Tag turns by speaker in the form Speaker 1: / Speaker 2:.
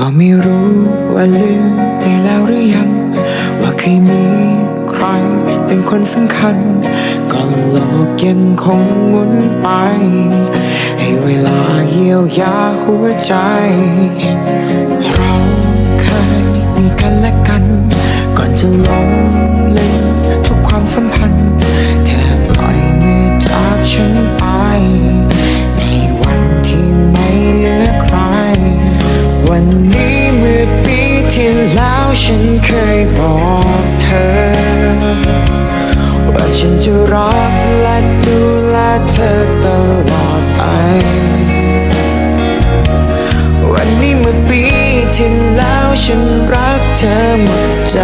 Speaker 1: ก็ไม่รู้ว่าลืมไปแล้วหรือยัง ว่าเคยมีใครเป็นคนสำคัญก็โลกยังคงหมุนไป ให้เวลาเยียวยาหัวใจ วันนี้เมื่อปีที่แล้วฉันเคยบอกเธอ ว่าฉันจะรักและดูแลเธอตลอดไป วันนี้เมื่อปีที่แล้วฉันรักเธอหมดใจ